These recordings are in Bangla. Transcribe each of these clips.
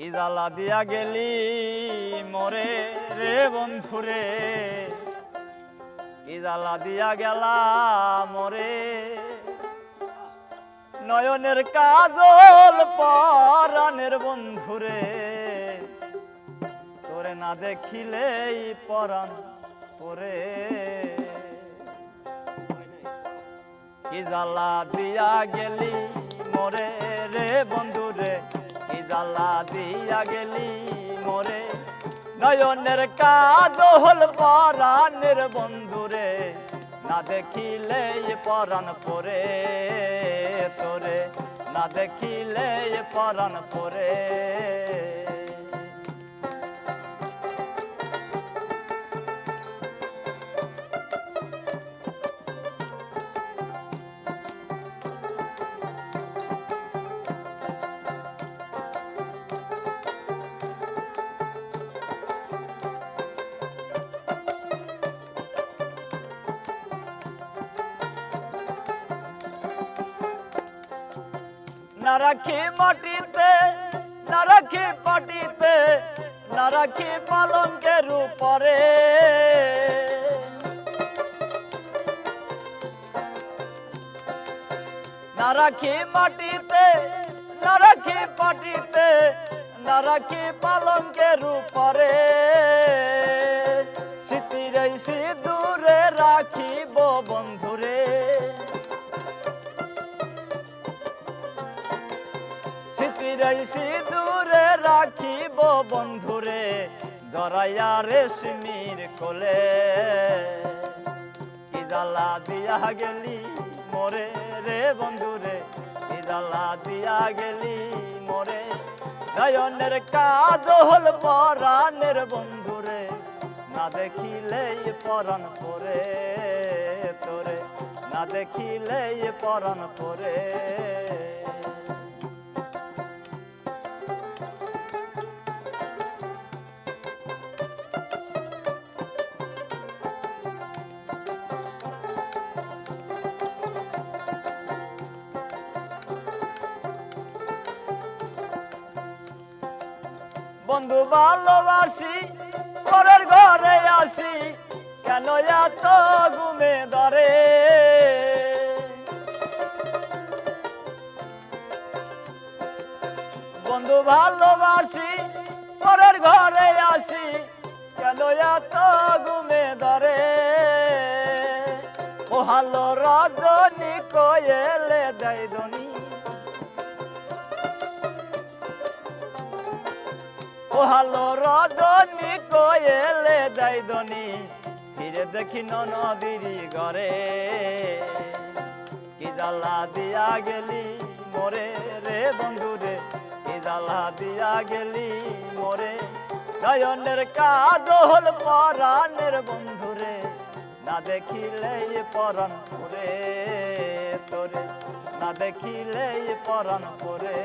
কি জ্বালা দিয়া গেলি মরে রে বন্ধুরে কি জ্বালা দিয়া গেলা মরে। নয়নের কাজল পরাণের বন্ধুরে তোরে না দেখিলেই পরাণ পরে। কি জ্বালা দিয়া গেলি মরে রে বন্ধুরে জ্বালা দিয়া গেলি মরে। নয়নের কাজল পরাণের বন্ধুরে না দেখিলে পরাণ পরে তোরে। না দেখিলে পরাণ পরে না রাখি মাটিতে, না রাখি পাটিতে না রাখি পালঙ্কের উপরে। না রাখি মাটিতে, না রাখি পাটিতে না রাখি পালঙ্কের উপরে। স্মৃতির সিঁদুরে রাখিব বন্ধুরে এই সিঁদুরে রাখিব বন্ধুরে জরাইয়া রেশমির কোলে। কি দিয়া গেলি মোরে রে বন্ধুরে, কি দিয়া গেলি মোরে। নয়নের কাজল পরাণের বন্ধুরে, না দেখিলেই পরাণ পরে তোরে, না দেখিলেই পরাণ পরে। বন্ধু ভালোবাসি পরের ঘরে আসি, কেন এত ঘুমে ধরে? বন্ধু ভালোবাসি পরের ঘরে আসি, কেন এত ঘুমে ধরে? ও হালো রজনী কোয়েলে দেয় দনী ও হালো রজনী কোয়েলে যাইদনি ফিরে দেখি নদীর ঘরে। কি জ্বালা দিয়া গেলি মোরে রে বন্ধুরে কি জ্বালা দিয়া গেলি মোরে? নয়নের কাজল পরাণের বন্ধুরে না দেখিলে পরাণ পুরে তোরে। না দেখিলে পরাণ পুরে।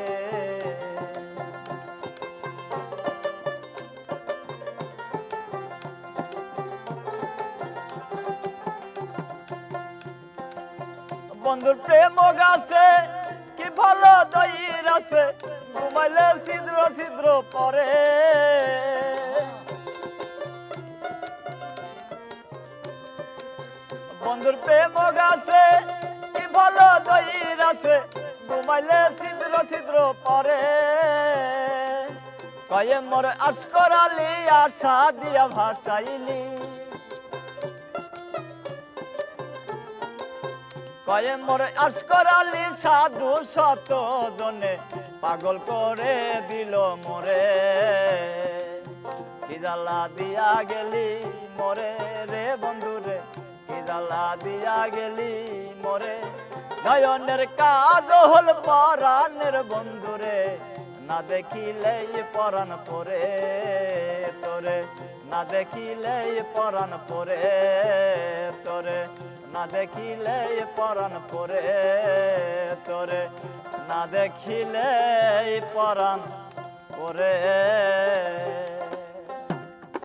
বন্ধুর প্রেম গাছে, কি ভালো দইর আছে? ঘুমাইলে ছিদ্র ছিদ্র পরে। বন্ধুর প্রেম গাছে, কি ভালো দইর আছে? ঘুমাইলে ছিদ্র ছিদ্র পরে। কয়ে মোর আশ করালি আশা দিয়া ভাসাইলি। কয়ে মোর আসকর আলী সাধু শত জনে পাগল করে দিল মোরে। কি জ্বালা দিয়া গেলি মোরে রে বন্ধুরে কি জ্বালা দিয়া গেলি মোরে? নয়নের কাজ হল পরাণের বন্ধুরে না দেখিলে পরাণ পরে তোরে, না দেখিলে পরাণ পরে তোরে, না দেখিলে পরাণ পরে তোরে, না দেখিলে পরাণ পরে।